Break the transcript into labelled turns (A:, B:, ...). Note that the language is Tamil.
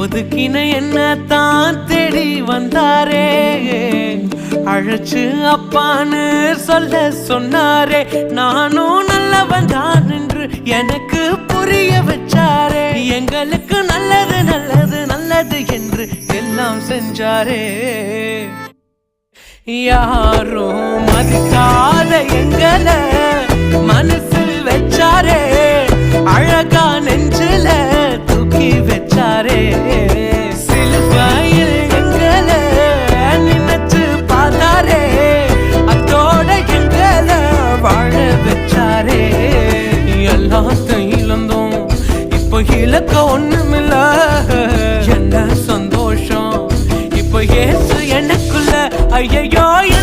A: ஒதுக்கின என்ன தான் தேடி வந்தாரே? அழைச்சு அப்பான்னு சொல்ல சொன்னாரே. நானும் நல்லவன் தான் என்று எனக்கு புரிய வச்சாரே. எங்களுக்கு நல்லது நல்லது நல்லது என்று எல்லாம் செஞ்சாரே. யாரும் மதிக்கா இப்போ இலக்க ஒண்ணுமில்ல. என்ன சந்தோஷம். இப்ப ஏசு எனக்குள்ள ஐயோ